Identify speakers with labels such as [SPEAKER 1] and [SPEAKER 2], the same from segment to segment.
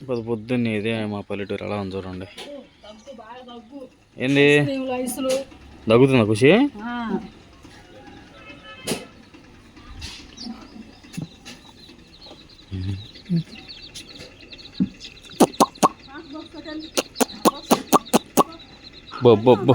[SPEAKER 1] పొద్దు పొద్దున్నే ఇదే మా పల్లెటూరు ఎలా ఉంది చూడండి. ఏంది? దగ్గుతుందా ఖుషి? బొబ్బొబ్బో.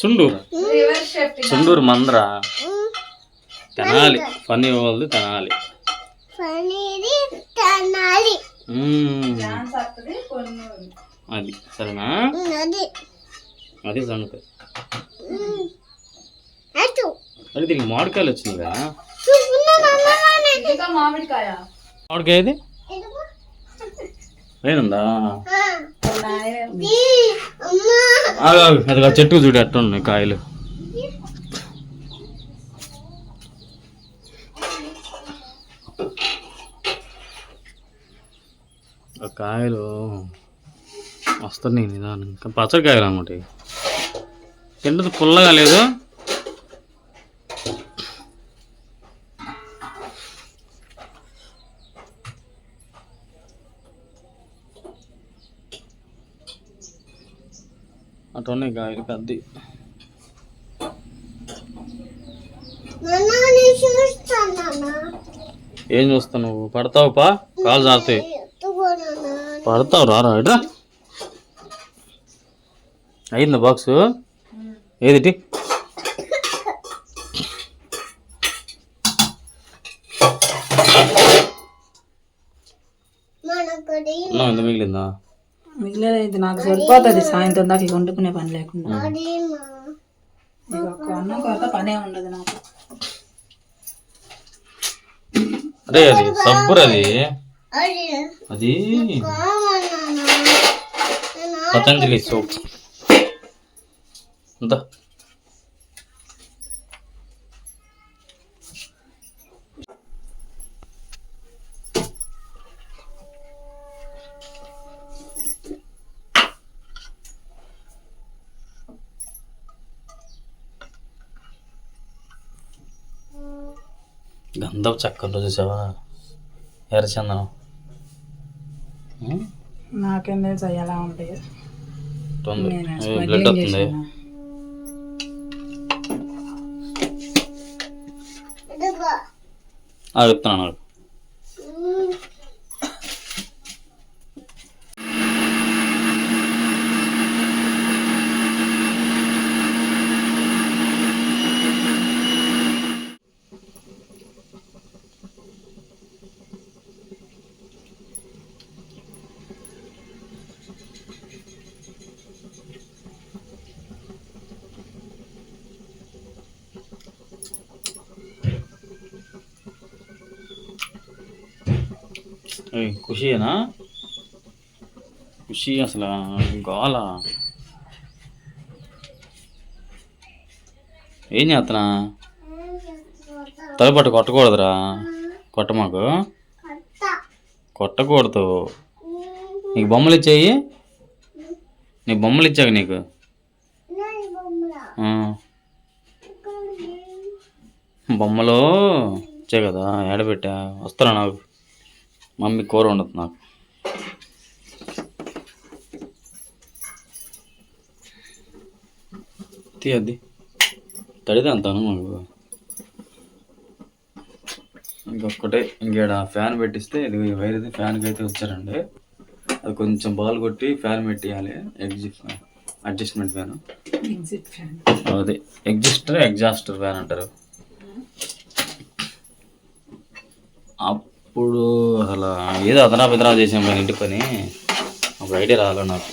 [SPEAKER 1] చుండూరు. చుండూరు మంద్ర. తెనాలి. పని వాళ్ళది తెనాలి. అది. సరేనా?
[SPEAKER 2] అది.
[SPEAKER 1] అది సంగతి.
[SPEAKER 2] అటు.
[SPEAKER 1] అది దీనికి మామిడికాయలు వచ్చింది కదా?
[SPEAKER 2] చూపున్న నమ్మగానే
[SPEAKER 1] మామిడికాయ
[SPEAKER 2] ఇదిగో.
[SPEAKER 1] లేనుందా అది చెట్టు చూడు ఎట్టున్నాయి కాయలు. కాయలు వస్తున్నాయి నిదానం పచ్చడి కాయలు అనమాట తింటది పుల్లగా లేదు అటు ఉన్నాయి కాయలు పెద్ద ఏం చూస్తావు నువ్వు? పడతావు పా? కాలు జారుతాయి పడతావు రారా ఇట్రా అయిందా బాక్స్? ఏదిటి?
[SPEAKER 2] మనకొడి
[SPEAKER 1] మిగిలిందా
[SPEAKER 3] మిగిలేదు నాకు సరిపోతుంది. సాయంత్రం దాకా ఇక వండుకునే పని లేకుండా. ఇక ఒక్క అన్నం కొరత పనే ఉండదు నాకు.
[SPEAKER 1] అరే అది సబ్బురు అది.
[SPEAKER 2] అది
[SPEAKER 1] పతంజలి సోప్. అంత గంధపు చక్కలు చూసావా? ఎర్రచందనం?
[SPEAKER 3] నాకేం తెలుసు ఎలా ఉంటాయి.
[SPEAKER 1] బ్లడ్ వస్తుంది. ఆ, చెప్తున్నాను నాకు ఖుషియేనా? ఖుషి అసలు గోల? ఏం చేస్తున్నా తలపట్టు కొట్టకూడదురా. కొట్ట మాకు. కొట్టకూడదు. నీకు బొమ్మలు ఇచ్చాయి. నీ బొమ్మలు ఇచ్చాక నీకు.
[SPEAKER 2] బొమ్మలు
[SPEAKER 1] ఇచ్చాయి కదా ఏడబెట్టా? వస్తారా నాకు. మమ్మీ కూర ఉండదు నాకు. తీయద్ది తడితే అంతాను మాకు ఇంకొకటే ఇంకేడ ఫ్యాన్ పెట్టిస్తే ఇది వైర్ది ఫ్యాన్కి అయితే వచ్చారండి. అది కొంచెం బాల్ కొట్టి ఫ్యాన్ పెట్టేయాలి. Exit adjustment fan.
[SPEAKER 3] Exit fan.
[SPEAKER 1] అదే ఎగ్జిస్టర్ ఎగ్జాస్టర్ ఫ్యాన్ అంటారు. అప్పుడు అసలు ఏదో అదనా బెదనా చేసాం మన ఇంటి పని. ఒక ఐడియా రాలే నాకు.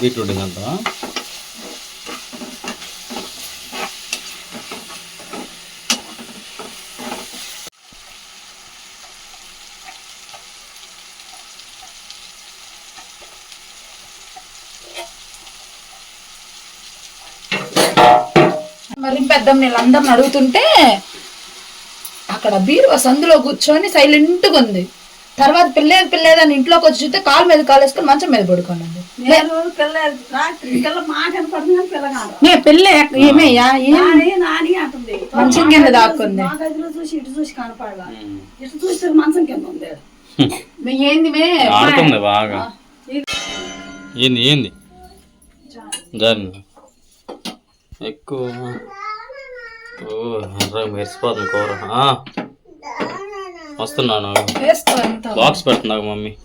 [SPEAKER 1] బీట్రూట్ ఇంకంత
[SPEAKER 3] మరి పెద్దమ్మ వీళ్ళందరిని అడుగుతుంటే అక్కడ బీరువా సందులో కూర్చొని సైలెంట్గా ఉంది. తర్వాత పిల్లేదు పిల్లేదని ఇంట్లోకి వచ్చి చూస్తే కాలు మీద కాలు వేసుకొని మంచం మీద పడుకోనండి
[SPEAKER 4] నేను పిల్ల
[SPEAKER 3] ఏమయ్యా మంచం కింద దాక్కుంది.
[SPEAKER 4] మంచం కింద ఉంది.
[SPEAKER 3] ఏంది
[SPEAKER 1] బాగా. ఏంది ఏంది? జారింది ఎక్కువ మెరిసిపోతుంది కూర. ఆ, వస్తున్నాను. బాక్స్ పెడుతున్నా మమ్మీ.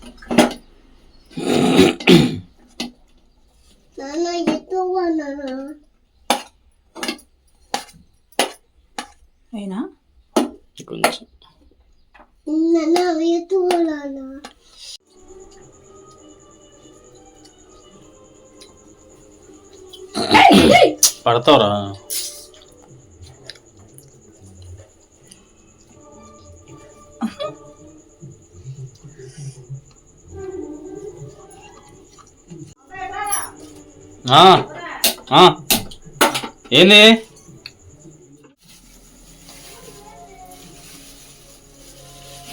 [SPEAKER 3] అయినా?
[SPEAKER 1] కొంచెం. పడతావురా. ఏంది?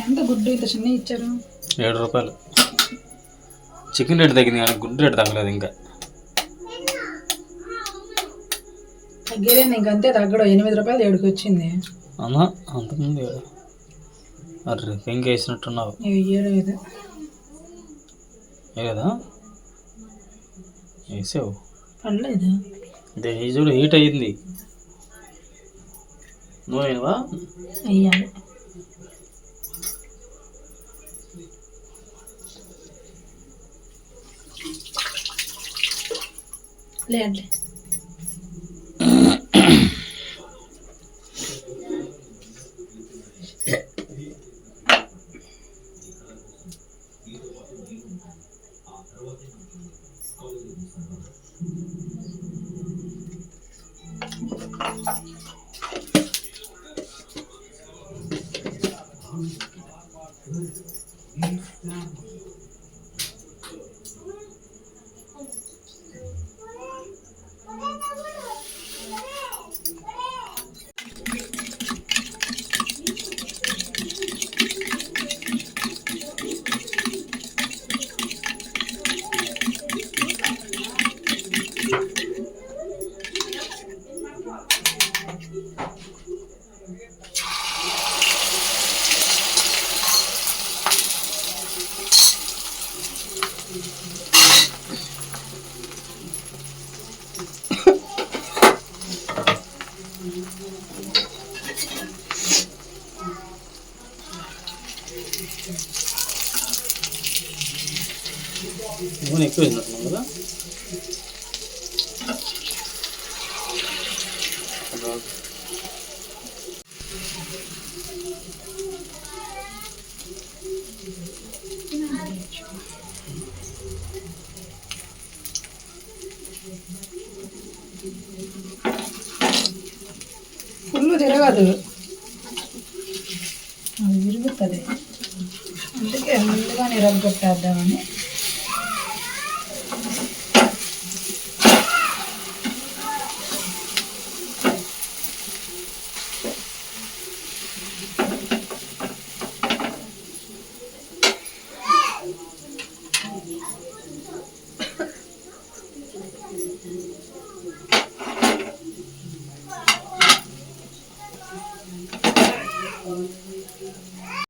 [SPEAKER 3] ఎంత గుడ్డు ఇంత చిన్న ఇచ్చారు?
[SPEAKER 1] ఏడు రూపాయలు. చికెన్ రేట్ తగ్గింది కానీ గుడ్డు రేట్ తగ్గలేదు ఇంకా.
[SPEAKER 3] తగ్గేది ఇంకంతే తగ్గడం. ఎనిమిది రూపాయలు ఏడుకి వచ్చింది.
[SPEAKER 1] అమ్మా అంతకుముందు ఏడు. అర్రే పెంకి వేసినట్టున్నావు.
[SPEAKER 3] ఏడు
[SPEAKER 1] కదా? వేసావు
[SPEAKER 3] పర్లేదు
[SPEAKER 1] అదే ఈ చూడు హీట్ అయ్యింది నువ్వేవా Вы, вы с.
[SPEAKER 3] వెయ్యాలి లేదండి
[SPEAKER 1] నూనె ఎక్కువ వేసినట్టున్నావు కదా
[SPEAKER 3] ఫుల్ తిరగదు. అది విరుగుతుంది అందుకే ముందుగా నిరగొట్టేద్దామని